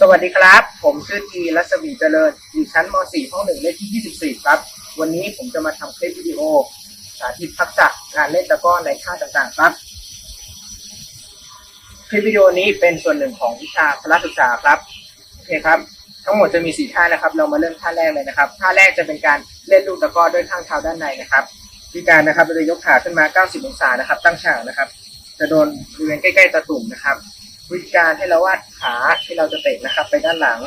สวัสดีครับ ผมชื่อทีรัศมีเจริญ อยู่ชั้นม .4 ห้องหนึ่งเลขที่ 24 ครับ วันนี้ผมจะมาทำคลิปวิดีโอ สาธิตทักษะการเล่นตะกร้อในท่าต่างๆ ครับ คลิปวิดีโอนี้เป็นส่วนหนึ่งของวิชาพละศึกษาครับ โอเคครับ ทั้งหมดจะมีสี่ท่านะครับ เรามาเริ่มท่าแรกเลยนะครับ ท่าแรกจะเป็นการเล่นลูกตะกร้อด้วยข้างเท้าด้านในนะครับวิการนะครับเราจะยกขาขึ้นมา 90 องศานะครับ ตั้งฉากนะครับ จะโดนบริเวณใกล้ ๆ ตะตุ่มนะครับ วิธีการให้เราวาดขาที่เราจะเตะนะครับ ไปด้านหลัง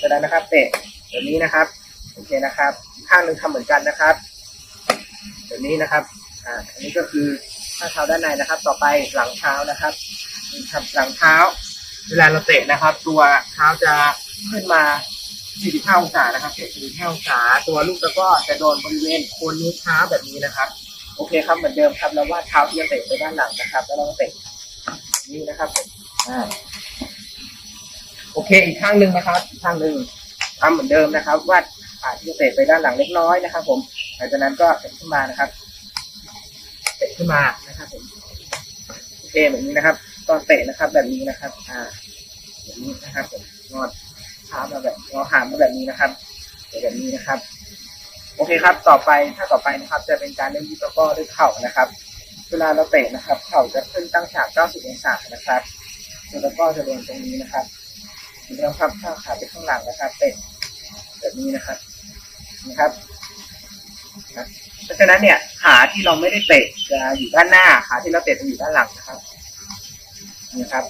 จากนั้นะครับ เตะแบบนี้นะครับโอเคนะครับ ข้างหนึ่งทำเหมือนกันนะครับแบบนี้นะครับอ่าอันนี้ก็คือข้างเท้าด้านในนะครับ ต่อไปหลังเท้านะครับครับหลังเท้า เวลาเราเตะนะครับ ตัวเท้าจะขึ้นมา 45 องศานะครับเตะ45องศาตัวลูกตะก้อจะโดนบริเวณโคนนิ้วเท้าแบบนี้นะครับโอเคครับเหมือนเดิมครับเราวาดเท้าที่จะเตะไปด้านหลังนะครับ แล้วเราก็เตะแบบนี่นะครับ โอเค อีกข้างหนึ่งนะครับข้างหนึ่งทำเหมือนเดิมนะครับ วาดขาที่เตะไปด้านหลังเล็กน้อยนะครับ ผมหลังจากนั้นก็เตะขึ้นมานะครับเตะขึ้นมานะครับผมโอเคแบบนี้นะครับตอนเตะนะครับ แบบนี้นะครับ อ่าแบบนี้นะครับผมงอเท้ามาแบบงอหางมาแบบนี้นะครับเตะแบบนี้นะครับ โอเคครับ ต่อไปถ้าต่อไปนะครับ จะเป็นการเล่นยูตะกร้อด้วยเข่านะครับ เวลาเราเตะนะครับ เข่าจะขึ้นตั้งฉาก 90 องศานะครับ ยูตะกร้อจะโดนตรงนี้นะครับเราพับข้าขาไปข้างหลังนะครับเตะแบบนี้นะครับนะครับเพราะฉะนั้นเนี่ยขาที่เราไม่ได้เตะจะอยู่ด้านหน้าขาที่เราเตะจะอยู่ด้านหลังนะครับนี่ครับ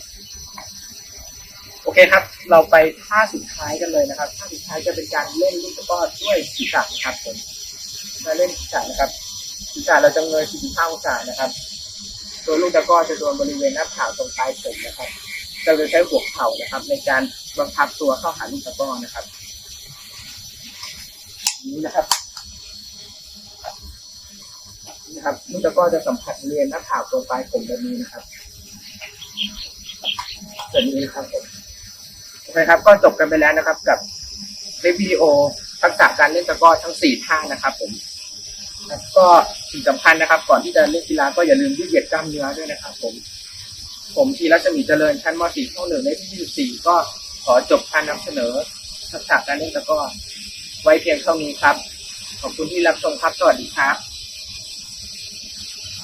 โอเคครับ เราไปท่าสุดท้ายกันเลยนะครับท่าสุดท้ายจะเป็นการเล่นลูกตะกร้อด้วยศีรษะนะครับผมมาเล่นศีรษะนะครับศีรษะเราจะเงย45องศานะครับ ตัวลูกตะกร้อจะโดนบริเวณหน้าผากตรงปลายผมนะครับ เราจะใช้หัวเข่านะครับ ในการบังคับตัวเข้าหาลูกตะก้อนะครับนี้นะครับนะครับลูกตะก้อจะสัมผัสบริเวณหน้าผากตรงปลายผมแบบนี้นะครับแบบนี้นะครับผมโอเคครับ ก็จบกันไปแล้วนะครับ กับคลิปวิดีโอทักษะการเล่นตะก้อทั้งสี่ท่านะครับ ผมแล้วก็สิ่งสำคัญนะครับ ก่อนที่จะเล่นกีฬาก็อย่าลืมยืดเหยียดกล้ามเนื้อด้วยนะครับ ผม ผมทีรัชมีเจริญชั้นม .4 ห้องหนึ่งในที่ที่24 ก็ขอจบการนำเสนอทักษะการเล่นตะกร้อไว้เพียงเท่านี้ครับ ขอบคุณที่รับชมครับ สวัสดีครับ